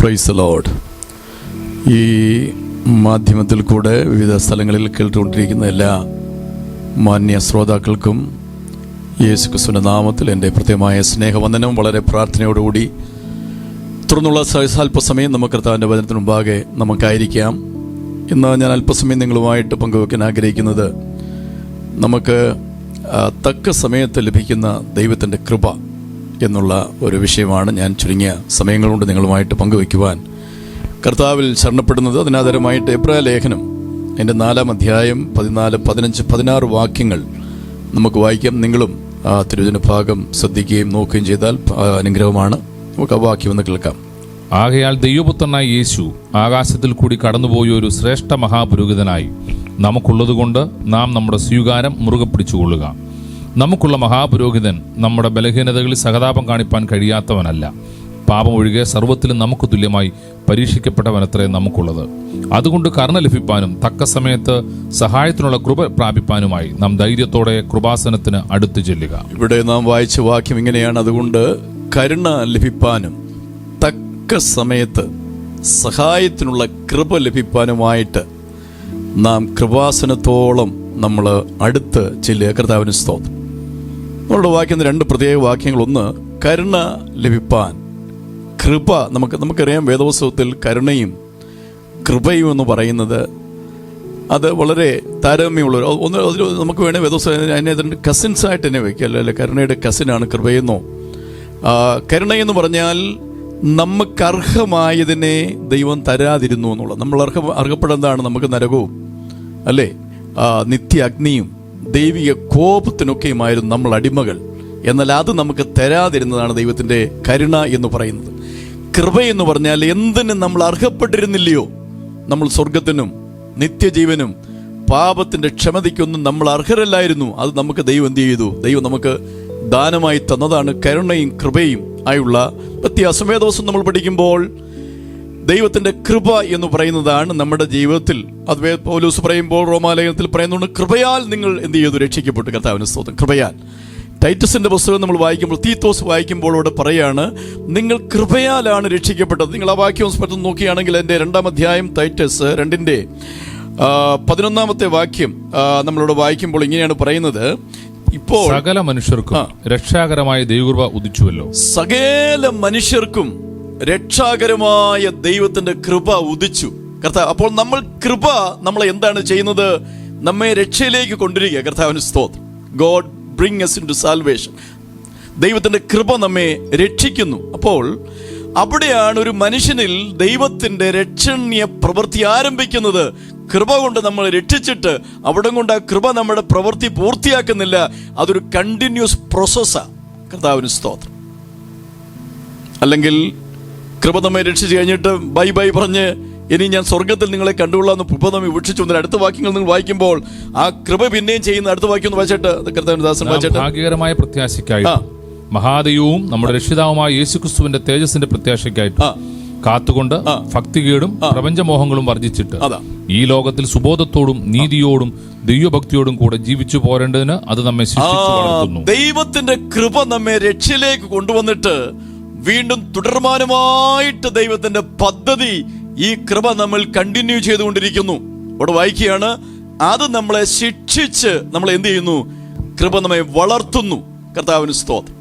Price load ഈ മാധ്യമത്തിൽ കൂടെ വിവിധ സ്ഥലങ്ങളിൽ കേട്ടുകൊണ്ടിരിക്കുന്ന എല്ലാ മാന്യ ശ്രോതാക്കൾക്കും യേശു ക്രിസ്തുവിന്റെ നാമത്തിൽ എന്റെ പ്രത്യേകമായ സ്നേഹവന്ദനവും വളരെ പ്രാർത്ഥനയോടുകൂടി തുടർന്നുള്ള അല്പസമയം നമുക്ക് കർത്താവിന്റെ വചനത്തിന് മുമ്പാകെ നമുക്കായിരിക്കാം. ഇന്ന് ഞാൻ അല്പസമയം നിങ്ങളുമായിട്ട് പങ്കുവെക്കാൻ ആഗ്രഹിക്കുന്നത് നമുക്ക് തക്ക സമയത്ത് ലഭിക്കുന്ന ദൈവത്തിന്റെ കൃപ. എന്നുള്ള ഒരു വിഷയമാണ് ഞാൻ ചുരുങ്ങിയ സമയങ്ങൾ കൊണ്ട് നിങ്ങളുമായിട്ട് പങ്കുവയ്ക്കുവാൻ. കർത്താവിൽ ശരണപ്പെടുന്നത് അതിനാധാരമായിട്ട് എബ്രാ ലേഖനം എന്റെ നാലാം അധ്യായം പതിനാല് പതിനഞ്ച് പതിനാറ് വാക്യങ്ങൾ നമുക്ക് വായിക്കാം. നിങ്ങളും ആ തിരുവചന ഭാഗം ശ്രദ്ധിക്കുകയും നോക്കുകയും ചെയ്താൽ അനുഗ്രഹമാണ്. നമുക്ക് ആ വാക്യം ഒന്ന് കേൾക്കാം. ആകയാൽ ദൈവപുത്രനായ യേശു ആകാശത്തിൽ കൂടി കടന്നുപോയ ഒരു ശ്രേഷ്ഠ മഹാപുരോഹിതനായി നമുക്കുള്ളതുകൊണ്ട് നാം നമ്മുടെ സ്വീകാരം മുറുകെ പിടിച്ചുകൊള്ളുക. നമുക്കുള്ള മഹാപുരോഹിതൻ നമ്മുടെ ബലഹീനതകളിൽ സഹതാപം കാണിപ്പാൻ കഴിയാത്തവനല്ല. പാപം ഒഴികെ സർവത്തിലും നമുക്ക് തുല്യമായി പരീക്ഷിക്കപ്പെട്ടവനത്രേ നമുക്കുള്ളത്. അതുകൊണ്ട് കരുണ ലഭിപ്പാനും തക്ക സമയത്ത് സഹായത്തിനുള്ള കൃപ പ്രാപിപ്പാനുമായി നാം ധൈര്യത്തോടെ കൃപാസനത്തിന് അടുത്തു ചെല്ലുക. ഇവിടെ നാം വായിച്ച വാക്യം ഇങ്ങനെയാണ്. അതുകൊണ്ട് കരുണ ലഭിപ്പാനും തക്ക സമയത്ത് സഹായത്തിനുള്ള കൃപ ലഭിപ്പാനുമായിട്ട് നാം കൃപാസനത്തോളം നമ്മൾ അടുത്ത് ചെല്ലുക. കർത്താവിന് സ്തോത്രം. നമ്മളുടെ വാക്യം രണ്ട് പ്രത്യേക വാക്യങ്ങൾ ഒന്ന് കരുണ ലഭിപ്പാൻ. കൃപ നമുക്ക് നമുക്കറിയാം വേദോത്സവത്തിൽ കരുണയും കൃപയും എന്ന് പറയുന്നത് അത് വളരെ താരതമ്യമുള്ള ഒന്ന് അതിൽ നമുക്ക് വേണേൽ വേദോത്സവം അതിനെ അതിന്റെ കസിൻസ് ആയിട്ട് തന്നെ വയ്ക്കുക അല്ലെ കരുണയുടെ കസിനാണ് കൃപയെന്നോ. കരുണയെന്ന് പറഞ്ഞാൽ നമുക്ക് അർഹമായതിനെ ദൈവം തരാതിരുന്നു എന്നുള്ളത്. നമ്മൾ അർഹ അർഹപ്പെടുന്നതാണ് നമുക്ക് നരകവും അല്ലേ? നിത്യ അഗ്നിയും. ദൈവിക കോപത്തിനൊക്കെയുമായിരുന്നു നമ്മൾ അടിമകൾ. എന്നാൽ അത് നമുക്ക് തരാതിരുന്നതാണ് ദൈവത്തിന്റെ കരുണ എന്ന് പറയുന്നത്. കൃപ എന്ന് പറഞ്ഞാൽ എന്തിനും നമ്മൾ അർഹപ്പെട്ടിരുന്നില്ലയോ? നമ്മൾ സ്വർഗത്തിനും നിത്യജീവനും പാപത്തിന്റെ ക്ഷമതയ്ക്കൊന്നും നമ്മൾ അർഹരല്ലായിരുന്നു. അത് നമുക്ക് ദൈവം എന്ത് ചെയ്തു? ദൈവം നമുക്ക് ദാനമായി തന്നതാണ് കരുണയും കൃപയും ആയുള്ള വ്യത്യാസം. ദിവസം നമ്മൾ പഠിക്കുമ്പോൾ ദൈവത്തിന്റെ കൃപ എന്ന് പറയുന്നതാണ് നമ്മുടെ ജീവിതത്തിൽ. അത് പൗലൂസ് പറയുമ്പോൾ റോമാലയത്തിൽ പറയുന്നുണ്ട് കൃപയാൽ നിങ്ങൾ എന്ത് ചെയ്തു? രക്ഷിക്കപ്പെട്ടു. കർത്താവിന് സ്തോത്രം. കൃപയാൽ. ടൈറ്റസിന്റെ പുസ്തകം നമ്മൾ വായിക്കുമ്പോൾ തീത്തോസ് വായിക്കുമ്പോൾ അവിടെ പറയാണ് നിങ്ങൾ കൃപയാലാണ് രക്ഷിക്കപ്പെട്ടത്. നിങ്ങൾ ആ വാക്യം പെട്ടെന്ന് നോക്കുകയാണെങ്കിൽ എന്റെ രണ്ടാം അധ്യായം ടൈറ്റസ് രണ്ടിന്റെ ആ, പതിനൊന്നാമത്തെ വാക്യം നമ്മളോട് വായിക്കുമ്പോൾ ഇങ്ങനെയാണ് പറയുന്നത്. ഇപ്പോൾ സകല മനുഷ്യർക്കും രക്ഷാകരമായ ദൈവകൃപ ഉദിച്ചുവല്ലോ. സകല മനുഷ്യർക്കും രക്ഷാകരമായ ദൈവത്തിന്റെ കൃപ ഉദിച്ചു. കർത്താവ് അപ്പോൾ നമ്മൾ കൃപ നമ്മൾ എന്താണ് ചെയ്യുന്നത്? നമ്മെ രക്ഷയിലേക്ക് കൊണ്ടിരിക്കുക കർത്താവിന് സ്തോത്രം. God bring us into salvation ദൈവത്തിന്റെ കൃപ നമ്മെ രക്ഷിക്കുന്നു. അപ്പോൾ അവിടെയാണ് ഒരു മനുഷ്യനിൽ ദൈവത്തിന്റെ രക്ഷണീയ പ്രവൃത്തി ആരംഭിക്കുന്നത്. കൃപ കൊണ്ട് നമ്മൾ രക്ഷിച്ചിട്ട് അവിടെ കൊണ്ട് ആ കൃപ നമ്മുടെ പ്രവൃത്തി പൂർത്തിയാക്കുന്നില്ല. അതൊരു കണ്ടിന്യൂസ് പ്രോസസ്സാണ് കർത്താവിന് സ്തോത്രം. അല്ലെങ്കിൽ കൃപ നമ്മെ രക്ഷിച്ചു കഴിഞ്ഞിട്ട് ബൈ ബൈ പറഞ്ഞ് ഇനി ഞാൻ സ്വർഗത്തിൽ നിങ്ങളെ കണ്ടുകൊള്ളാന്ന് കൃപ നമ്മെ വീക്ഷിച്ചു തന്നെ അടുത്ത വാക്യങ്ങൾ നിങ്ങൾ വായിക്കുമ്പോൾ ആ കൃപ പിന്നെയും ചെയ്യുന്ന അടുത്ത വാക്യം ഒന്ന് വായിച്ചിട്ട് അത് കർത്താവിന് ദാസൻ വായിച്ചിട്ട്. ഭാഗ്യകരമായ. മഹാദൈവവും നമ്മുടെ രക്ഷിതാവുമായ യേശുക്രിസ്തുവിന്റെ തേജസ്സിന്റെ പ്രത്യാശയ്ക്കായിട്ട്. കാത്തുകൊണ്ട് ഭക്തികേടും പ്രപഞ്ചമോഹങ്ങളും വർജിച്ചിട്ട് ഈ ലോകത്തിൽ സുബോധത്തോടും നീതിയോടും ദൈവഭക്തിയോടും കൂടെ ജീവിച്ചു പോരേണ്ടതിന് അത് നമ്മെ ദൈവത്തിന്റെ കൃപ നമ്മെ രക്ഷയിലേക്ക് കൊണ്ടുവന്നിട്ട് വീണ്ടും തുടർമാനമായിട്ട് ദൈവത്തിന്റെ പദ്ധതി ഈ കൃപ നമ്മൾ കണ്ടിന്യൂ ചെയ്തുകൊണ്ടിരിക്കുന്നു. അവിടെ വായിക്കുകയാണ് അത് നമ്മളെ ശിക്ഷിച്ച് നമ്മൾ എന്ത് ചെയ്യുന്നു? കൃപ നമ്മെ വളർത്തുന്നു. കർത്താവിന് സ്തോത്രം.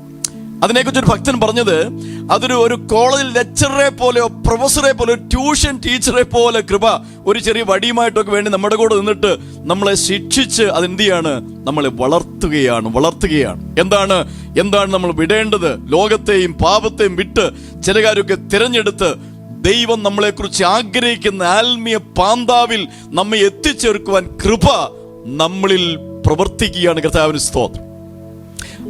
അതിനെക്കുറിച്ച് ഒരു ഭക്തൻ പറഞ്ഞത് അതൊരു ഒരു കോളേജിൽ ലെക്ചററെ പോലെയോ പ്രൊഫസറെ പോലെ ട്യൂഷൻ ടീച്ചറെ പോലെ കൃപ ഒരു ചെറിയ വടിയുമായിട്ടൊക്കെ വേണ്ടി നമ്മുടെ കൂടെ നിന്നിട്ട് നമ്മളെ ശിക്ഷിച്ച് അതെന്ത് ചെയ്യാണ് നമ്മളെ വളർത്തുകയാണ് വളർത്തുകയാണ്. എന്താണ്? എന്താണ് നമ്മൾ വിടേണ്ടത്? ലോകത്തെയും പാപത്തെയും വിട്ട് ചില കാര്യമൊക്കെ തിരഞ്ഞെടുത്ത് ദൈവം നമ്മളെക്കുറിച്ച് ആഗ്രഹിക്കുന്ന ആത്മീയ പാന്താവിൽ നമ്മെ എത്തിച്ചേർക്കുവാൻ കൃപ നമ്മളിൽ പ്രവർത്തിക്കുകയാണ്. കർത്താവിന് സ്തോത്രം.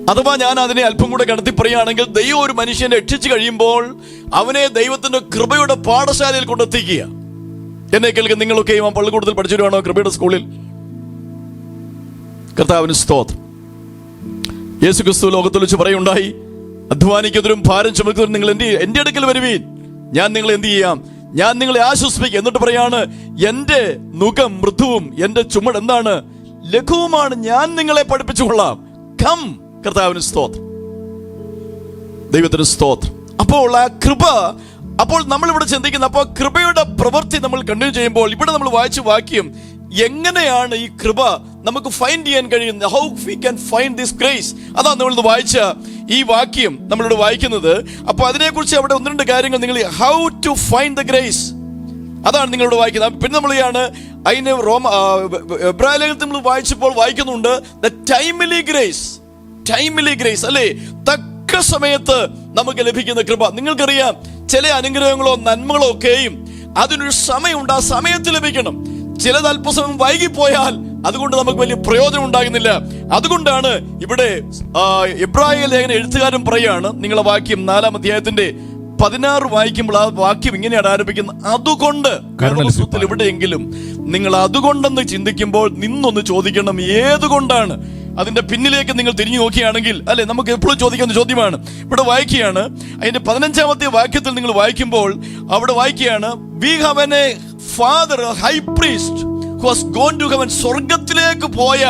അഥവാ ഞാൻ അതിനെ അല്പം കൂടെ കടത്തി പറയുകയാണെങ്കിൽ ദൈവം ഒരു മനുഷ്യനെ രക്ഷിച്ചു കഴിയുമ്പോൾ അവനെ ദൈവത്തിന്റെ കൃപയുടെ പാഠശാലയിൽ കൊണ്ടെത്തിക്കുക. എന്നെ കേൾക്ക് നിങ്ങളൊക്കെ ആ പള്ളിക്കൂടത്തിൽ പഠിച്ചിരുവാണോ കൃപയുടെ സ്കൂളിൽ? കർത്താവിന് സ്തോത്രം. യേശു ക്രിസ്തു ലോകത്തിൽ വെച്ച് പറയുണ്ടായി അധ്വാനിക്കുന്നതിനും ഭാരം ചുമക്കുന്നതിനും നിങ്ങൾ എന്റെ എന്റെ അടുക്കൽ വരുവീൻ. ഞാൻ നിങ്ങളെ എന്ത് ചെയ്യാം? ഞാൻ നിങ്ങളെ ആശ്വസിപ്പിക്കും. എന്നിട്ട് പറയാണ് എന്റെ മുഖം മൃദുവും എന്റെ ചുമട് എന്താണ്? ലഘുവുമാണ്. ഞാൻ നിങ്ങളെ പഠിപ്പിച്ചു കൊള്ളാം കം കർത്താവിന് സ്തോത്രം. ദൈവത്തിന് സ്തോത്രം. അപ്പോൾ ആ കൃപ അപ്പോൾ നമ്മൾ ഇവിടെ ചിന്തിക്കുന്ന അപ്പോൾ കൃപയുടെ പ്രവൃത്തി നമ്മൾ കണ്ടിന്യൂ ചെയ്യുമ്പോൾ ഇവിടെ നമ്മൾ വായിച്ചു വാക്യം എങ്ങനെയാണ് ഈ കൃപ നമുക്ക് ഫൈൻഡ് ചെയ്യാൻ കഴിയുന്നത്? How we can find this grace അതാണ് നമ്മൾ വായിച്ച ഈ വാക്യം നമ്മളിവിടെ വായിക്കുന്നത്. അപ്പോൾ അതിനെക്കുറിച്ച് അവിടെ ഒന്ന് രണ്ട് കാര്യങ്ങൾ നിങ്ങൾ how to find the grace അതാണ് നിങ്ങളോട് വായിക്കുന്നത്. പിന്നെ നമ്മൾ ചെയ്യാണ് അതിന് റോമ എബ്രാഹിലേഖത്തിൽ നമ്മൾ വായിച്ചപ്പോൾ വായിക്കുന്നുണ്ട് the timely grace timely grace അല്ലേ? തക്ക സമയത്ത് നമുക്ക് ലഭിക്കുന്ന കൃപ. നിങ്ങൾക്കറിയാം ചില അനുഗ്രഹങ്ങളോ നന്മകളോ ഒക്കെയും അതിനൊരു സമയമുണ്ട്. ആ സമയത്ത് ലഭിക്കണം. ചിലത് അല്പസമയം വൈകിപ്പോയാൽ അതുകൊണ്ട് നമുക്ക് വലിയ പ്രയോജനം ഉണ്ടാകുന്നില്ല. അതുകൊണ്ടാണ് ഇവിടെ ഇബ്രാഹിം ലേഖന എഴുത്തുകാരൻ പറയാണ് നിങ്ങളെ വാക്യം നാലാം അധ്യായത്തിന്റെ പതിനാറ് വായിക്കുമ്പോൾ ആ വാക്യം ഇങ്ങനെയാണ് ആരംഭിക്കുന്നത്. അതുകൊണ്ട് എവിടെയെങ്കിലും നിങ്ങൾ അതുകൊണ്ടെന്ന് ചിന്തിക്കുമ്പോൾ നിന്നൊന്ന് ചോദിക്കണം. ഏതുകൊണ്ടാണ്? അതിന്റെ പിന്നിലേക്ക് നിങ്ങൾ തിരിഞ്ഞു നോക്കുകയാണെങ്കിൽ അല്ലെ നമുക്ക് എപ്പോഴും ചോദിക്കുന്ന ചോദ്യമാണ് ഇവിടെ വായിക്കുകയാണ് അതിന്റെ പതിനഞ്ചാമത്തെ വാക്യത്തിൽ നിങ്ങൾ വായിക്കുമ്പോൾ അവിടെ വായിക്കുകയാണ് we have an a father high priest who gone to heaven സ്വർഗത്തിലേക്ക് പോയ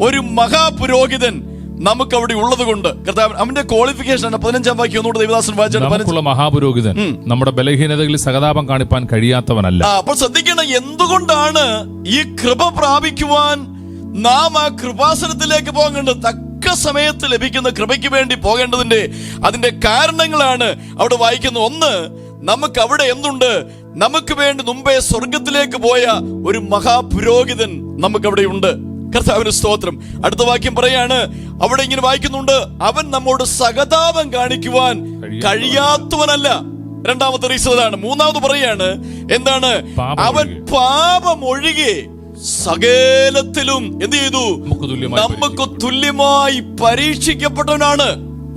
ഒരു മഹാപുരോഹിതൻ നമുക്ക് അവിടെ ഉള്ളത് കൊണ്ട് കർത്താവ് അവന്റെ ക്വാളിഫിക്കേഷൻ ആണ് പതിനഞ്ചാം വാക്യം ഒന്നുകൂടെ ദേവദാസൻ വായിച്ചുള്ള മഹാപുരോഹിതൻ നമ്മുടെ ബലഹീനതകളിൽ സഹതാപം കാണിപ്പാൻ കഴിയാത്തവനല്ല. അപ്പോൾ ശ്രദ്ധിക്കണം എന്തുകൊണ്ടാണ് ഈ കൃപ പ്രാപിക്കുവാൻ നാം ആ കൃപാസനത്തിലേക്ക് പോകേണ്ടത് തക്ക സമയത്ത് ലഭിക്കുന്ന കൃപയ്ക്ക് വേണ്ടി പോകേണ്ടതിന്റെ അതിന്റെ കാരണങ്ങളാണ് അവിടെ വായിക്കുന്നത് ഒന്ന് നമുക്ക് അവിടെ എന്തുണ്ട്? നമുക്ക് വേണ്ടി മുമ്പേ സ്വർഗത്തിലേക്ക് പോയ ഒരു മഹാപുരോഹിതൻ നമുക്ക് അവിടെ ഉണ്ട്. കർത്താവിന് സ്തോത്രം. അടുത്ത വാക്യം പറയാണ് അവിടെ ഇങ്ങനെ വായിക്കുന്നുണ്ട് അവൻ നമ്മോട് സഹതാപം കാണിക്കുവാൻ കഴിയാത്തവനല്ല. രണ്ടാമത്തെ റീസൺ അതാണ്. മൂന്നാമത് പറയാണ് എന്താണ്? അവൻ. പാപം ഒഴികെ സകലത്തിലും എന്ത് ചെയ്തു? നമുക്ക് തുല്യമായി പരീക്ഷിക്കപ്പെട്ടവനാണ്.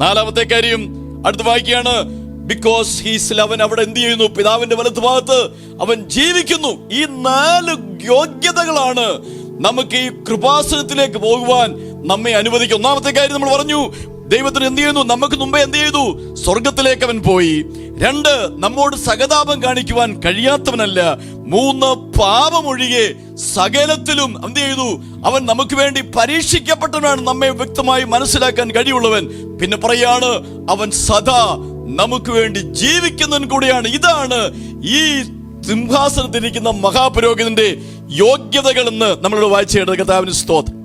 നാലാമത്തെ കാര്യം അടുത്ത് വായിക്കുകയാണ്. ബിക്കോസ് ഹീസിൽ അവൻ അവിടെ എന്ത് ചെയ്യുന്നു? പിതാവിന്റെ വലത്ത് ഭാഗത്ത് അവൻ ജീവിക്കുന്നു. ഈ നാല് യോഗ്യതകളാണ് നമുക്ക് ഈ കൃപാസനത്തിലേക്ക് പോകുവാൻ നമ്മെ അനുവദിക്കും ഒന്നാമത്തെ കാര്യം നമ്മൾ പറഞ്ഞു ദൈവത്തിന് എന്ത് ചെയ്യുന്നു? നമുക്ക് മുമ്പേ എന്ത് ചെയ്തു? സ്വർഗത്തിലേക്ക് അവൻ പോയി. രണ്ട് നമ്മോട് സഹതാപം കാണിക്കുവാൻ കഴിയാത്തവനല്ല. മൂന്ന് പാപമൊഴികെ സകലത്തിലും എന്ത് ചെയ്തു? അവൻ നമുക്ക് വേണ്ടി പരീക്ഷിക്കപ്പെട്ടവനാണ്. നമ്മെ വ്യക്തമായി മനസ്സിലാക്കാൻ കഴിയുള്ളവൻ പിന്നെ പറയാണ് അവൻ സദാ നമുക്ക് വേണ്ടി ജീവിക്കുന്നവൻ കൂടിയാണ്. ഇതാണ് ഈ സിംഹാസനത്തിരിക്കുന്ന മഹാപുരോഹിതന്റെ യോഗ്യതകൾ എന്ന് നമ്മളോട് വായിച്ചേണ്ടത് കഥാവിന് സ്തോത്രം.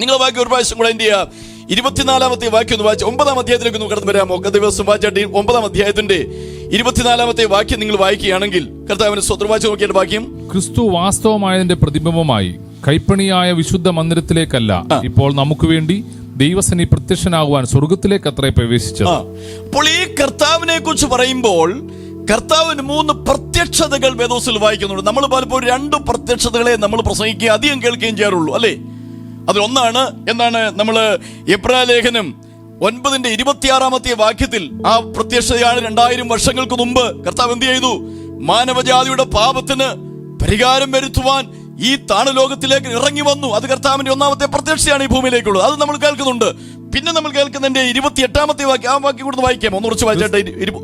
നിങ്ങൾ ബാക്കി ഒരു പ്രാവശ്യം കൂടെ എന്ത് ചെയ്യുക? ഇരുപത്തിനാലാമത്തെ വാക്യം ഒന്ന് വായിച്ച് ഒമ്പതാം അധ്യായത്തിലേക്ക് ഒന്ന് കടന്നു വരാമോ? ഗത ദിവസം വായിച്ചാട്ടി ഒമ്പതാം അധ്യായത്തിന്റെ ഇരുപത്തിനാലാമത്തെ വാക്യം നിങ്ങൾ വായിക്കുകയാണെങ്കിൽ കർത്താവിന് സ്വന്തം വായിച്ച് നോക്കിയിട്ട് വാക്യം. ക്രിസ്തു വാസ്തവമായതിന്റെ പ്രതിബിംബമായി കൈപ്പണിയായ വിശുദ്ധ മന്ദിരത്തിലേക്കല്ല ഇപ്പോൾ നമുക്ക് വേണ്ടി ദൈവസനി പ്രത്യക്ഷനാകുവാൻ സ്വർഗത്തിലേക്ക് അത്രേ പ്രവേശിച്ചത് അപ്പോൾ ഈ കർത്താവിനെ കുറിച്ച് പറയുമ്പോൾ കർത്താവിന് മൂന്ന് പ്രത്യക്ഷതകൾ വേദോസിൽ വായിക്കുന്നുണ്ട്. നമ്മൾ പലപ്പോഴും രണ്ട് പ്രത്യക്ഷതകളെ നമ്മൾ പ്രസംഗിക്കുകയും അധികം കേൾക്കുകയും ചെയ്യാറുള്ളൂ അല്ലേ? അതിലൊന്നാണ് എന്താണ് നമ്മൾ എബ്രാ ലേഖനം ഒൻപതിന്റെ ഇരുപത്തിയാറാമത്തെ വാക്യത്തിൽ ആ പ്രത്യക്ഷതയാണ് രണ്ടായിരം വർഷങ്ങൾക്ക് മുമ്പ് കർത്താവ് എന്ത് ചെയ്തു? മാനവജാതിയുടെ പാപത്തിന് പരിഹാരം വരുത്തുവാൻ ഈ താണലോകത്തിലേക്ക് ഇറങ്ങി വന്നു. അത് കർത്താവിന്റെ ഒന്നാമത്തെ പ്രത്യക്ഷയാണ് ഈ ഭൂമിയിലേക്കുള്ളത്. അത് നമ്മൾ കേൾക്കുന്നുണ്ട്. പിന്നെ നമ്മൾ കേൾക്കുന്നതിന്റെ ഇരുപത്തി എട്ടാമത്തെ വാക്യം ആ വാക്യം കൂടുതൽ വായിക്കാം. ഒന്ന് കുറച്ച് വായിച്ചാട്ടെ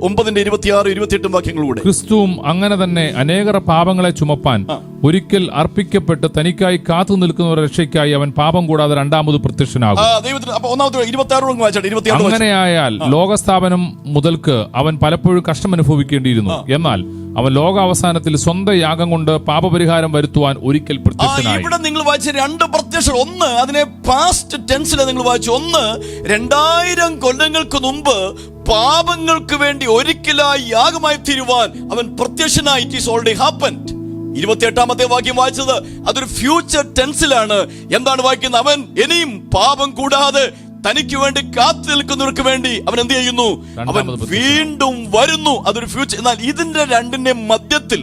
ഒമ്പതിന്റെ ഇരുപത്തി ആറ് ഇരുപത്തിയെട്ടും വാക്യങ്ങളൂടെ ക്രിസ്തുവും അങ്ങനെ തന്നെ അനേകർ പാപങ്ങളെ ചുമപ്പാൻ ഒരിക്കൽ അർപ്പിക്കപ്പെട്ട് തനിക്കായി കാത്തു നിൽക്കുന്നവരുടെ രക്ഷയ്ക്കായി അവൻ പാപം കൂടാതെ രണ്ടാമത് പ്രത്യക്ഷനാകും. അങ്ങനെയായാൽ ലോകസ്ഥാപനം മുതൽക്ക് അവൻ പലപ്പോഴും കഷ്ടം അനുഭവിക്കേണ്ടിയിരുന്നു എന്നാൽ അവൻ ലോകാവസാനത്തിൽ സ്വന്തം യാഗം കൊണ്ട് പാപപരിഹാരം വരുത്തുവാൻ ഒരിക്കൽ പ്രത്യക്ഷനായി. ഇവിടെ നിങ്ങൾ വായിച്ച രണ്ട് പ്രത്യക്ഷ ഒന്ന് അതിനെ പാസ്റ്റ് ടെൻസിലെ നിങ്ങൾ വായിച്ചു. ഒന്ന് രണ്ടായിരം കൊല്ലങ്ങൾക്ക് മുമ്പ് പാപങ്ങൾക്ക് വേണ്ടി ഒരിക്കലായി യാഗമായി തീരുവാൻ അവൻ പ്രത്യക്ഷനായി. ഇറ്റ് ഈസ് ഓൾറെഡി ഹാപ്പൻഡ് ഇരുപത്തിയെട്ടാമത്തെ വാക്യം വായിച്ചത് അതൊരു ഫ്യൂച്ചർ ടെൻസിലാണ് എന്താണ് വായിക്കുന്നത്? അവൻ ഇനിയും പാപം കൂടാതെ തനിക്ക് വേണ്ടി കാത്തു നിൽക്കുന്നവർക്ക് വേണ്ടി അവൻ എന്ത് ചെയ്യുന്നു? അവൻ വീണ്ടും വരുന്നു. അതൊരു ഫ്യൂച്ചർ എന്നാൽ ഇതിന്റെ രണ്ടിന്റെ മധ്യത്തിൽ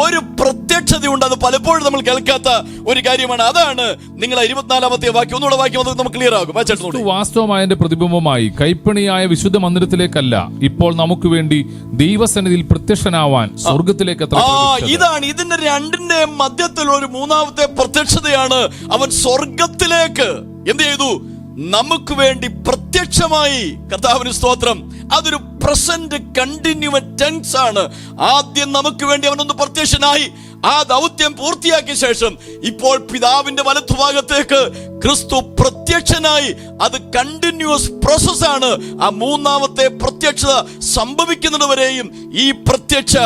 ഒരു പ്രത്യക്ഷതയുണ്ട് അത് പലപ്പോഴും നമ്മൾ കേൾക്കാത്ത ഒരു കാര്യമാണ്. അതാണ് നിങ്ങൾ ഇരുപത്തിനാലാമത്തെ വാക്യം. ഒന്നുകൂടെ വാക്യം അത് നമുക്ക് ക്ലിയർ ആകും. വാസ്തവമായ വാസ്തവമായതിന്റെ പ്രതിബിംബമായി കൈപ്പണിയായ വിശുദ്ധ മന്ദിരത്തിലേക്കല്ല ഇപ്പോൾ നമുക്ക് വേണ്ടി ദൈവസന്നിധിയിൽ പ്രത്യക്ഷനാവാൻ സ്വർഗത്തിലേക്ക്. ഇതാണ് ഇതിന്റെ രണ്ടിന്റെ മധ്യത്തിൽ ഒരു മൂന്നാമത്തെ പ്രത്യക്ഷതയാണ് അവൻ സ്വർഗത്തിലേക്ക് എന്ത് ചെയ്തു? നമുക്ക് വേണ്ടി പ്രത്യക്ഷമായി കർത്താവിന് സ്തോത്രം. അതൊരു പ്രസന്റ് കണ്ടിന്യൂവൻ ടെൻസ് ആണ്. ആദ്യം നമുക്ക് വേണ്ടി അവനൊന്ന് പ്രത്യക്ഷനായി. ആ ദൗത്യം പൂർത്തിയാക്കിയ ശേഷം ഇപ്പോൾ പിതാവിന്റെ വലത്തുഭാഗത്തേക്ക് ക്രിസ്തു പ്രത്യക്ഷനായി. അത് കണ്ടിന്യൂസ് പ്രോസസ് ആണ്. ആ മൂന്നാമത്തെ പ്രത്യക്ഷത സംഭവിക്കുന്നതുവരെയും ഈ പ്രത്യക്ഷ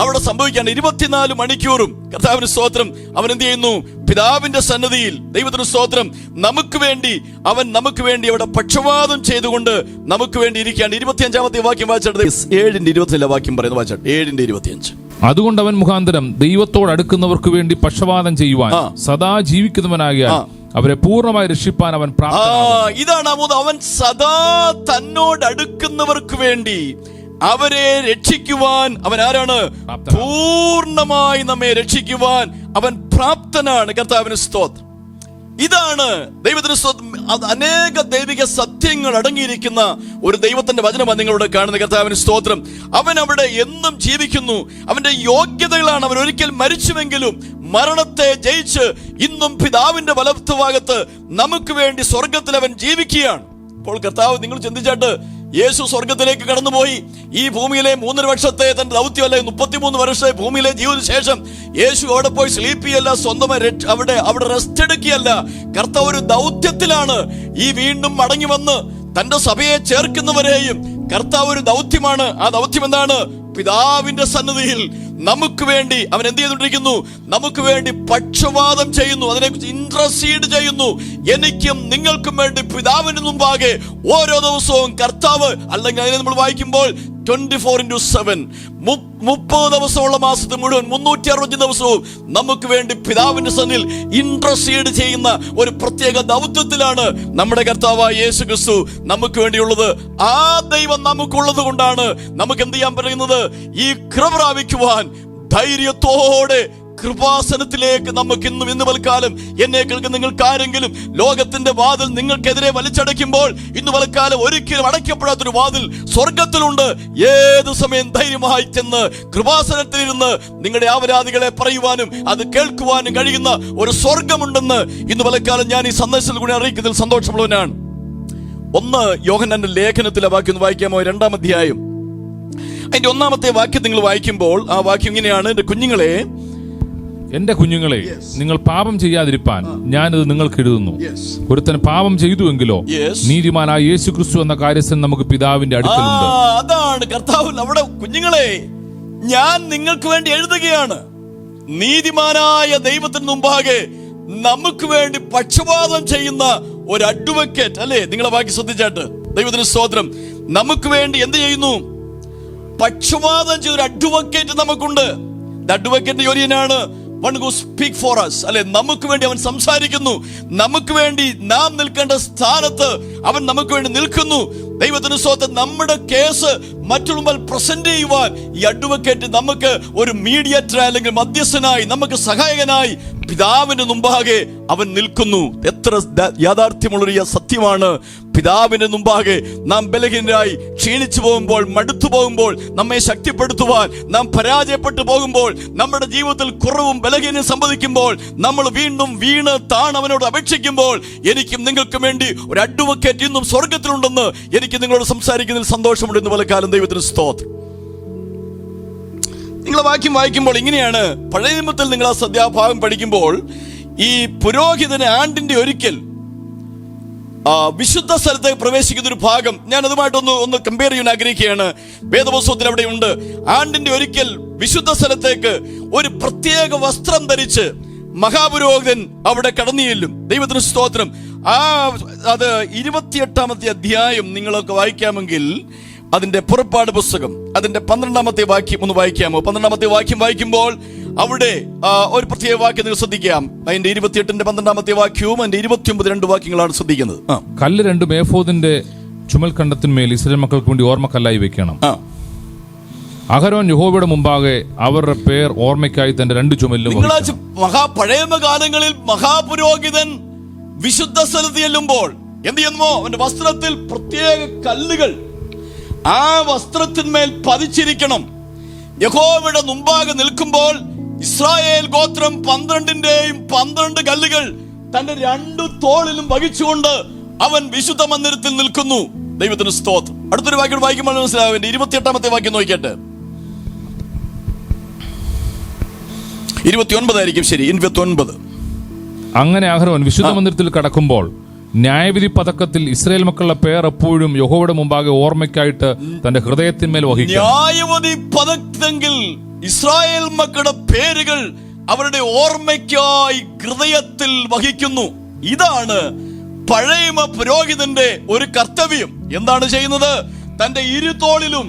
അവിടെ സംഭവിക്കാൻ ഇരുപത്തിനാല് മണിക്കൂറും കർത്താവിന് സ്തോത്രം. അവൻ എന്ത് ചെയ്യുന്നു? പിതാവിന്റെ സന്നദ്ധിയിൽ ദൈവത്തിന് സ്തോത്രം. നമുക്ക് വേണ്ടി അവൻ നമുക്ക് വേണ്ടി അവിടെ പക്ഷപാതം ചെയ്തുകൊണ്ട് നമുക്ക് വേണ്ടി ഇരിക്കുകയാണ്. ഇരുപത്തിയഞ്ചാമത്തെ വാക്യം വായിച്ചിട്ട് ഏഴിന്റെ ഇരുപത്തിലെ വാക്യം പറയുന്നത് വായിച്ചു ഏഴിന്റെ ഇരുപത്തിയഞ്ച്. അതുകൊണ്ട് അവൻ മുഖാന്തരം ദൈവത്തോട് അടുക്കുന്നവർക്ക് വേണ്ടി പക്ഷപാതം ചെയ്യുവാൻ സദാ ജീവിക്കുന്നവനാകിയ അവരെ പൂർണമായി രക്ഷിപ്പാൻ അവൻ ഇതാണ് അവൻ സദാ തന്നോട് അടുക്കുന്നവർക്ക് വേണ്ടി അവരെ രക്ഷിക്കുവാൻ അവൻ ആരാണ്. പൂർണമായി നമ്മെ രക്ഷിക്കുവാൻ അവൻ പ്രാപ്തനാണ്. കർത്താവിന് സ്തോത്രം. ഇതാണ് ദൈവത്തിന് അനേക ദൈവിക സത്യങ്ങൾ അടങ്ങിയിരിക്കുന്ന ഒരു ദൈവത്തിന്റെ വചനമാണ് നിങ്ങളോട് കാണുന്ന കർത്താവിന് സ്തോത്രം. അവൻ അവിടെ എന്നും ജീവിക്കുന്നു. അവന്റെ യോഗ്യതകളാണ് അവൻ ഒരിക്കൽ മരിച്ചുവെങ്കിലും മരണത്തെ ജയിച്ച് ഇന്നും പിതാവിന്റെ വലത്തുഭാഗത്ത് നമുക്ക് വേണ്ടി സ്വർഗത്തിൽ അവൻ ജീവിക്കുകയാണ്. അപ്പോൾ കർത്താവ് നിങ്ങൾ ചിന്തിച്ചാട്ട് യേശു സ്വർഗത്തിലേക്ക് കടന്നുപോയി. ഈ ഭൂമിയിലെ മൂന്നര വർഷത്തെ തന്റെ ദൗത്യമല്ല? മുപ്പത്തിമൂന്ന് വർഷത്തെ ഭൂമിയിലെ ജീവിത ശേഷം യേശു അവിടെ പോയി സ്ലീപ്പ് ചെയ്യല്ല സ്വന്തമായി അവിടെ അവിടെ റെസ്റ്റ് എടുക്കുകയല്ല. കർത്താവ് ഒരു ദൗത്യത്തിലാണ്. ഈ വീണ്ടും മടങ്ങി വന്ന് തന്റെ സഭയെ ചേർക്കുന്നവരെയും കർത്താവ് ഒരു ദൗത്യമാണ്. ആ ദൗത്യം എന്താണ്? പിതാവിന്റെ സന്നദ്ധിയിൽ നമുക്ക് വേണ്ടി അവൻ എന്ത് ചെയ്തുകൊണ്ടിരിക്കുന്നു? നമുക്ക് വേണ്ടി പക്ഷപാതം ചെയ്യുന്നു. അതിനെക്കുറിച്ച് ഇൻട്രസീഡ് ചെയ്യുന്നു. എനിക്കും നിങ്ങൾക്കും വേണ്ടി പിതാവിന് മുമ്പാകെ ഓരോ ദിവസവും കർത്താവ് അല്ലെങ്കിൽ അതിനെ നമ്മൾ വായിക്കുമ്പോൾ ട്വന്റി ഫോർ ഇന്റു സെവൻ മുപ്പത് ദിവസമുള്ള മാസത്തിൽ മുഴുവൻ മുന്നൂറ്റി അറുപത്തി ദിവസവും നമുക്ക് വേണ്ടി പിതാവിന്റെ സന്നിൽ ഇൻട്രസീഡ് ചെയ്യുന്ന ഒരു പ്രത്യേക ദൗത്യത്തിലാണ് നമ്മുടെ കർത്താവായ യേശു ക്രിസ്തു നമുക്ക് വേണ്ടിയുള്ളത് ആ ദൈവം നമുക്കുള്ളത് കൊണ്ടാണ്. നമുക്ക് എന്ത് ചെയ്യാൻ പറയുന്നത് ഈ കൃപ പ്രാപിക്കുവാൻ ധൈര്യത്തോടെ കൃപാസനത്തിലേക്ക് നമുക്ക് ഇന്നും ഇന്ന് പൽക്കാലം എന്നെ കേൾക്കുന്ന നിങ്ങൾക്ക് ആരെങ്കിലും ലോകത്തിന്റെ വാതിൽ നിങ്ങൾക്കെതിരെ വലിച്ചടയ്ക്കുമ്പോൾ ഇന്ന് പൽക്കാലം ഒരിക്കലും അടയ്ക്കപ്പെടാത്തൊരു വാതിൽ സ്വർഗത്തിലുണ്ട് ഏത് സമയം ധൈര്യമായി ചെന്ന് കൃപാസനത്തിലിരുന്ന് നിങ്ങളുടെ ആവരാധികളെ പറയുവാനും അത് കേൾക്കുവാനും കഴിയുന്ന ഒരു സ്വർഗമുണ്ടെന്ന് ഇന്ന് പലക്കാലം ഞാൻ ഈ സന്ദേശത്തിൽ കൂടി അറിയിക്കുന്നതിൽ സന്തോഷമുള്ളവനാണ്. ഒന്ന് യോഹനന്റെ ലേഖനത്തിലെ വാക്യം വായിക്കാമോ? രണ്ടാം അധ്യായം. അതിന്റെ ഒന്നാമത്തെ വാക്യം നിങ്ങൾ വായിക്കുമ്പോൾ ആ വാക്യം ഇങ്ങനെയാണ് എന്റെ കുഞ്ഞുങ്ങളെ എന്റെ കുഞ്ഞുങ്ങളെ നിങ്ങൾ പാപം ചെയ്യാതിരിപ്പാൻ ഞാനത് നിങ്ങൾക്ക് എഴുതുന്നു. ഒരുത്തൻ പാപം ചെയ്തുവെങ്കിലോ നീതിമാനായ യേശു ക്രിസ്തു എന്ന കാര്യസ്ഥൻ നമുക്ക് പിതാവിന്റെ ആ അടുക്കലുണ്ട് അതാണ് കർത്താവ് അവിടെ കുഞ്ഞുങ്ങളെ. ഞാൻ നിങ്ങൾക്ക് വേണ്ടി എഴുതുകയാണ്. നീതിമാനായ ദൈവത്തിന് മുമ്പാകെ നമുക്ക് വേണ്ടി പക്ഷപാതം ചെയ്യുന്ന ഒരു അഡ്വക്കേറ്റ് അല്ലേ? നിങ്ങളെ ബാക്കി ശ്രദ്ധിച്ചാട്ട്. ദൈവത്തിന് സ്തോത്രം. നമുക്ക് വേണ്ടി എന്ത് ചെയ്യുന്നു? പക്ഷപാതം ചെയ്ത ഒരു അഡ്വക്കേറ്റ് നമുക്കുണ്ട് advocate ജോലിയനാണ് one who speak for us അല്ലെ? നമുക്ക് വേണ്ടി അവൻ സംസാരിക്കുന്നു. നമുക്ക് വേണ്ടി നാം നിൽക്കേണ്ട സ്ഥാനത്ത് അവൻ നമുക്ക് വേണ്ടി നിൽക്കുന്നു. ദൈവത്തിന് സ്വത്ത് നമ്മുടെ കേസ് മറ്റുള്ളവർ പ്രസന്റ് ചെയ്യുവാൻ ഈ അഡ്വക്കേറ്റ് നമുക്ക് ഒരു മീഡിയേറ്റർ അല്ലെങ്കിൽ മധ്യസ്ഥനായി നമുക്ക് സഹായകനായി പിതാവിന്റെ മുമ്പാകെ അവൻ നിൽക്കുന്നു. എത്ര യാഥാർത്ഥ്യമുള്ള സത്യമാണ്. പിതാവിന്റെ മുമ്പാകെ നാം ബലഹീനരായി ക്ഷീണിച്ചു പോകുമ്പോൾ മടുത്തു പോകുമ്പോൾ നമ്മെ ശക്തിപ്പെടുത്തുവാൻ നാം പരാജയപ്പെട്ടു പോകുമ്പോൾ നമ്മുടെ ജീവിതത്തിൽ കുറവും ബലഹീനം സംഭവിക്കുമ്പോൾ നമ്മൾ വീണ്ടും വീണ് താണവനോട് അപേക്ഷിക്കുമ്പോൾ എനിക്കും നിങ്ങൾക്കും വേണ്ടി ഒരു അഡ്വക്കേറ്റ് ഇന്നും സ്വർഗത്തിലുണ്ടെന്ന് എനിക്ക് നിങ്ങളോട് സംസാരിക്കുന്നതിൽ സന്തോഷമുണ്ട് ഇന്ന് പല കാലം ദൈവത്തിന് സ്തോത്രം. നിങ്ങൾ വാക്യം വായിക്കുമ്പോൾ ഇങ്ങനെയാണ് പഴയ നിയമത്തിൽ നിങ്ങൾ ആ സദ്യാഭാഗം പഠിക്കുമ്പോൾ ഈ പുരോഹിതന് ആണ്ടിന്റെ ഒരിക്കൽ വിശുദ്ധ സ്ഥലത്തേക്ക് പ്രവേശിക്കുന്ന ഒരു ഭാഗം ഞാൻ അതുമായിട്ടൊന്ന് ഒന്ന് കമ്പയർ ചെയ്യാൻ ആഗ്രഹിക്കുകയാണ്. വേദപുസ്തകത്തിൽ അവിടെ ഉണ്ട് ആണ്ടിന്റെ ഒരിക്കൽ വിശുദ്ധ സ്ഥലത്തേക്ക് ഒരു പ്രത്യേക വസ്ത്രം ധരിച്ച് മഹാപുരോഹിതൻ അവിടെ കടന്നു ദൈവത്തിന് സ്തോത്രം. ആ അത് ഇരുപത്തിയെട്ടാമത്തെ അധ്യായം നിങ്ങളൊക്കെ വായിക്കാമെങ്കിൽ അതിന്റെ പുറപ്പാട് പുസ്തകം അതിന്റെ പന്ത്രണ്ടാമത്തെ വാക്യം ഒന്ന് വായിക്കാമോ? പന്ത്രണ്ടാമത്തെ വാക്യം വായിക്കുമ്പോൾ അവിടെ ഒരു പ്രത്യേക വാക്യം നിങ്ങൾ ശ്രദ്ധിക്കാം. അതിന്റെ ഇരുപത്തിയെട്ടിന്റെ പന്ത്രണ്ടാമത്തെ വാക്യവും അതിന്റെ ഇരുപത്തിയൊമ്പത് രണ്ട് വാക്യങ്ങളാണ് ശ്രദ്ധിക്കുന്നത്. കല്ല് രണ്ടും ചുമൽ കണ്ടത്തിന്മേൽ ഇസ്രായേൽ മക്കൾക്ക് വേണ്ടി ഓർമ്മക്കല്ലായി വെക്കണം. അഹരോൻ യഹോവയുടെ മുമ്പാകെ അവരുടെ പേർ ഓർമ്മയ്ക്കായി തന്റെ രണ്ട് ചുമലിലും വഹിക്കണം. മഹാ പഴയ കാലങ്ങളിൽ മഹാപുരോഹിതൻ വിശുദ്ധ സ്ഥലത്ത് ചെല്ലുമ്പോൾ എന്ത് ചെയ്യുന്നു? അവന്റെ വസ്ത്രത്തിൽ പ്രത്യേക കല്ലുകൾ ആ വസ്ത്രത്തിന്മേൽ പതിച്ചിരിക്കണം. യഹോവയുടെ മുമ്പാകെ നിൽക്കുമ്പോൾ ഇസ്രായേൽ ഗോത്രം പന്ത്രണ്ടിന്റെയും പന്ത്രണ്ട് കല്ലുകൾ തന്റെ രണ്ടു തോളിലും വഹിച്ചുകൊണ്ട് അവൻ വിശുദ്ധ മന്ദിരത്തിൽ നിൽക്കുന്നു. ദൈവത്തിന് സ്തോത്രം. അടുത്തൊരു വാക്യം വായിക്കുമ്പോൾ മനസ്സിലാവും ഇരുപത്തിയെട്ടാമത്തെ വാക്യം നോക്കിയിട്ട് ഇരുപത്തി ഒൻപതായിരിക്കും ശരി. ഇരുപത്തി ഒൻപത് അങ്ങനെ അഹരോൻ വിശുദ്ധ മന്ദിരത്തിൽ കടക്കുമ്പോൾ ന്യായവിധി പതക്കത്തിൽ ഇസ്രയേൽ മക്കളുടെ പേർ എപ്പോഴും യഹോയുടെ മുമ്പാകെ ഓർമ്മയ്ക്കായിട്ട് തന്റെ ഹൃദയത്തിന്മേൽ വഹിക്കും. ന്യായവിധി പതക്കെങ്കിൽ ഇസ്രായേൽ മക്കളുടെ പേരുകൾ അവരുടെ ഓർമ്മയ്ക്കായി ഹൃദയത്തിൽ വഹിക്കുന്നു. ഇതാണ് പഴയമ പുരോഹിതന്റെ ഒരു കർത്തവ്യം. എന്താണ് ചെയ്യുന്നത്? തന്റെ ഇരുതോളിലും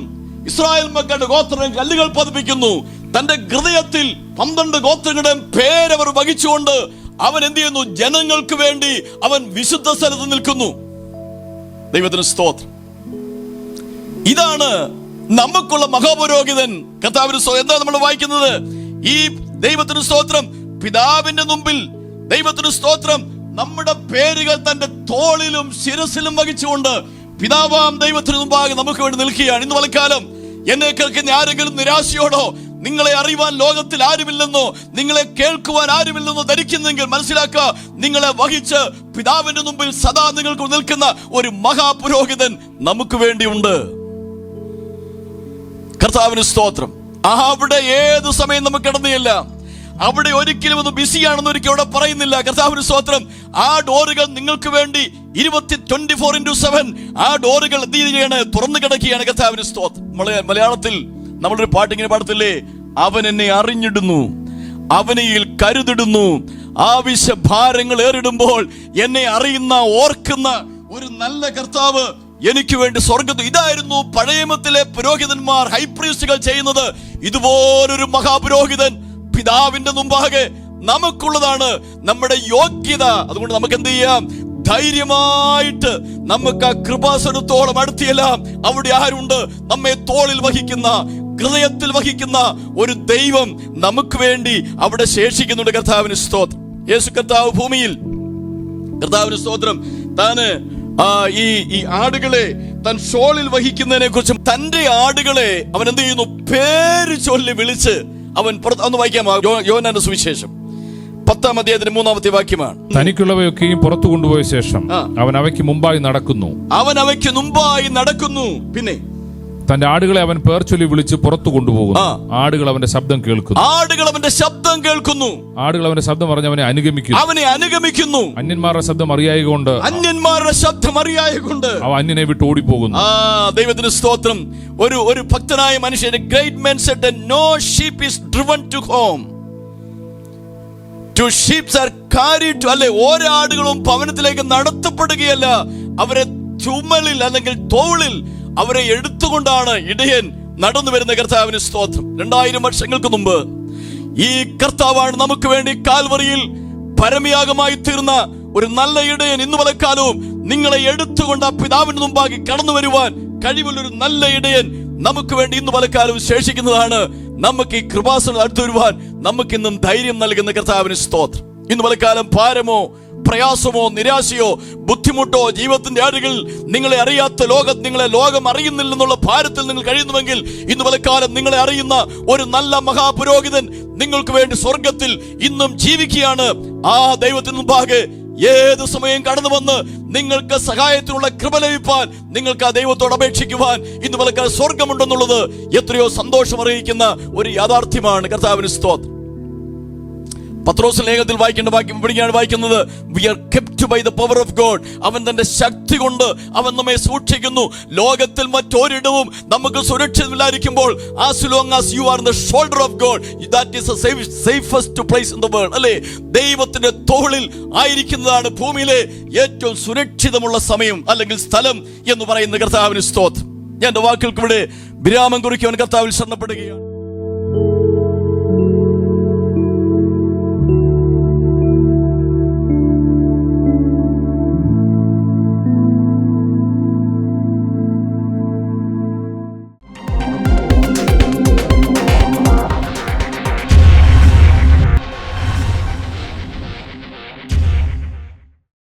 ഇസ്രായേൽ മക്കളുടെ ഗോത്രം കല്ലുകൾ പതിപ്പിക്കുന്നു. തന്റെ ഹൃദയത്തിൽ പന്ത്രണ്ട് ഗോത്രങ്ങളുടെ പേരവർ വഹിച്ചുകൊണ്ട് അവൻ എന്ത് ചെയ്യുന്നു? ജനങ്ങൾക്ക് വേണ്ടി അവൻ വിശുദ്ധ സ്ഥലത്ത് നിൽക്കുന്നു. ദൈവത്തിന് സ്തോത്രം. ഇതാണ് നമുക്കുള്ള മഹാപുരോഹിതൻ. കർത്താവിന് എന്താ നമ്മൾ വായിക്കുന്നത്? ഈ ദൈവത്തിന് സ്തോത്രം. പിതാവിന്റെ മുമ്പിൽ ദൈവത്തിന് സ്തോത്രം. നമ്മുടെ പേരുകൾ തന്റെ തോളിലും ശിരസിലും വഹിച്ചുകൊണ്ട് പിതാവാം ദൈവത്തിന് മുമ്പാകെ നമുക്ക് വേണ്ടി നിൽക്കുകയാണ്. ഇന്ന് വലക്കാലം എന്നെ കേൾക്കുന്ന ആരെങ്കിലും നിരാശയോടോ നിങ്ങളെ അറിയുവാൻ ലോകത്തിൽ ആരുമില്ലെന്നോ നിങ്ങളെ കേൾക്കുവാൻ ആരുമില്ലെന്നോ ധരിക്കുന്നെങ്കിൽ മനസ്സിലാക്കുക നിങ്ങളെ വഹിച്ച് പിതാവിന്റെ മുമ്പിൽ സദാ നിങ്ങൾക്ക് നിൽക്കുന്ന ഒരു മഹാപുരോഹിതൻ നമുക്ക് വേണ്ടിയുണ്ട്. കർത്താവിന് സ്തോത്രം. അവിടെ ഏത് സമയം നമുക്ക് കിടന്നില്ല. അവിടെ ഒരിക്കലും ഒന്ന് ബിസിയാണെന്ന് ഒരിക്കലും അവിടെ പറയുന്നില്ല. കർത്താവിന് സ്തോത്രം. ആ ഡോറുകൾ നിങ്ങൾക്ക് വേണ്ടി ഇരുപത്തി ട്വന്റി ഫോർ ഇന്റു സെവൻ ആ ഡോറുകൾ എന്ത് ചെയ്യുകയാണ്? തുറന്നു കിടക്കുകയാണ്. കർത്താവിന് സ്തോത്രം. മലയ- മലയാളത്തിൽ നമ്മളൊരു പാട്ടിങ്ങനെ പാടത്തില്ലേ? അവൻ എന്നെ അറിഞ്ഞിടുന്നു. അവനയിൽ കരുതിടുന്നു. ആവശ്യ ഭാരങ്ങൾ ഏറിടുമ്പോൾ എന്നെ അറിയുന്ന ഓർക്കുന്ന ഒരു നല്ല കർത്താവ് എനിക്ക് വേണ്ടി സ്വർഗത്ത് ഇതായിരുന്നു പഴയമത്തിലെ പുരോഹിതന്മാർ ഹൈപ്രീസ്റ്റുകൾ ചെയ്യുന്നത്. ഇതുപോലൊരു മഹാപുരോഹിതൻ പിതാവിന്റെ മുമ്പാകെ നമുക്കുള്ളതാണ് നമ്മുടെ യോഗ്യത. അതുകൊണ്ട് നമുക്ക് എന്ത് ചെയ്യാം? ധൈര്യമായിട്ട് നമുക്ക് ആ കൃപാസനത്തോളം അടുത്തിയെല്ലാം അവിടെ ആരുണ്ട്? നമ്മെ തോളിൽ വഹിക്കുന്ന ഹൃദയത്തിൽ വഹിക്കുന്ന ഒരു ദൈവം നമുക്ക് വേണ്ടി അവിടെ ശേഷിക്കുന്നുണ്ട്. കർത്താവിന് സ്തോത്രം. യേശു കർത്താവ് ഭൂമിയിൽ. കർത്താവിന് സ്തോത്രം. താന് ഈ ഈ ആടുകളെ തൻ ഷോളിൽ വഹിക്കുന്നതിനെ കുറിച്ചും തന്റെ ആടുകളെ അവൻ എന്ത് ചെയ്യുന്നു? പേര് ചൊല്ലി വിളിച്ച് അവൻ പുറത്ത് ഒന്ന് വായിക്കാമോ സുവിശേഷം. പത്താം അധ്യായത്തിന് മൂന്നാമത്തെ വാക്യമാണ്. തനിക്കുള്ളവയൊക്കെയും പുറത്തു കൊണ്ടുപോയ ശേഷം അവൻ അവയ്ക്ക് മുമ്പായി നടക്കുന്നു. അവൻ അവയ്ക്ക് മുമ്പായി നടക്കുന്നു. പിന്നെ തന്റെ ആടുകളെ അവൻ പേർ ചൊല്ലി വിളിച്ച് പുറത്തു കൊണ്ടുപോകുന്നു. ആടുകൾ അവന്റെ ശബ്ദം കേൾക്കുന്നു. ആടുകൾ അവന്റെ ശബ്ദം കേൾക്കുന്നു. ആടുകൾ അവന്റെ ശബ്ദം പറഞ്ഞ് അവനെ അനുഗമിക്കുന്നു. അവനെ അനുഗമിക്കുന്നു. അന്യന്മാരുടെ ശബ്ദം അറിയായ കൊണ്ട് അന്യന്മാരുടെ ശബ്ദം അറിയായ കൊണ്ട് അവ അന്യനെ വിട്ട് ഓടിപ്പോകുന്നു. ആ ദൈവത്തിന് സ്തോത്രം. ഒരു ഒരു ഭക്തനായ മനുഷ്യൻ great men said no sheep is driven to home to sheeps are carry to അല്ലെ ഓരോ ആടുകളും ഭവനത്തിലേക്ക് നടത്തപ്പെടുകയല്ല. അവരെ ചുമലിൽ അല്ലെങ്കിൽ തോളിൽ അവരെ എടുത്തുകൊണ്ടാണ് ഇടയൻ നടന്നു വരുന്ന കർത്താവിന് സ്തോത്രം. രണ്ടായിരം വർഷങ്ങൾക്ക് മുമ്പ് ഈ കർത്താവാണ് നമുക്ക് വേണ്ടി കാൽവറിയിൽ പരമയാഗമായി തീർന്ന ഒരു നല്ല ഇടയൻ. ഇന്ന് പലക്കാലവും നിങ്ങളെ എടുത്തുകൊണ്ട് ആ പിതാവിന് മുമ്പാകി കടന്നു വരുവാൻ കഴിവുള്ള ഒരു നല്ല ഇടയൻ നമുക്ക് വേണ്ടി ഇന്ന് പലക്കാലവും ശേഷിക്കുന്നതാണ്. നമുക്ക് ഈ കൃപാസനം അടുത്തു വരുവാൻ ധൈര്യം നൽകുന്ന കർത്താവിന് സ്തോത്രം. ഇന്ന് പലക്കാലം ഭാരമോ പ്രയാസമോ നിരാശയോ ബുദ്ധിമുട്ടോ ജീവിതത്തിന്റെ ആടുകൾ നിങ്ങളെ അറിയാത്ത ലോകം നിങ്ങളെ ലോകം അറിയുന്നില്ലെന്നുള്ള ഭാരത്തിൽ നിങ്ങൾ കഴിയുന്നുവെങ്കിൽ ഇന്ന് പലക്കാലം നിങ്ങളെ അറിയുന്ന ഒരു നല്ല മഹാപുരോഹിതൻ നിങ്ങൾക്ക് വേണ്ടി സ്വർഗത്തിൽ ഇന്നും ജീവിക്കുകയാണ്. ആ ദൈവത്തിന് മുമ്പാകെ ഏത് സമയം കടന്നു വന്ന് നിങ്ങൾക്ക് സഹായത്തിനുള്ള കൃപ ലഭിപ്പാൻ നിങ്ങൾക്ക് ആ ദൈവത്തോട് അപേക്ഷിക്കുവാൻ ഇന്ന് പലക്കാലം സ്വർഗമുണ്ടെന്നുള്ളത് എത്രയോ സന്തോഷം അറിയിക്കുന്ന ഒരു യാഥാർത്ഥ്യമാണ്. കർത്താവിന് സ്തോത്രം. പത്രോസ് ലേഖത്തിൽ വായിക്കേണ്ട വാക്യം ഇവിടെയാണ് വായിക്കുന്നത്. We are kept by the power of God അവൻ തന്റെ ശക്തി കൊണ്ട് അവൻ നമ്മെ സൂക്ഷിക്കുന്നു. ലോകത്തിൽ മറ്റൊരിടവും നമുക്ക് സുരക്ഷിതമില്ലായിരിക്കുമ്പോൾ as long as you are the shoulder of God that is safest place in the world അല്ലേ? ദൈവത്തിന്റെ തോളിൽ ആയിരിക്കുന്നതാണ് ഭൂമിയിലെ ഏറ്റവും സുരക്ഷിതമുള്ള സമയം അല്ലെങ്കിൽ സ്ഥലം എന്ന് പറയുന്ന കർത്താവിന് സ്തോത്രം. ഞാൻ വാക്കുകൾക്ക് ഇവിടെ വിരാമം കുറിക്കുവാൻ കർത്താവിൽ ശരണപ്പെടുകയാണ്.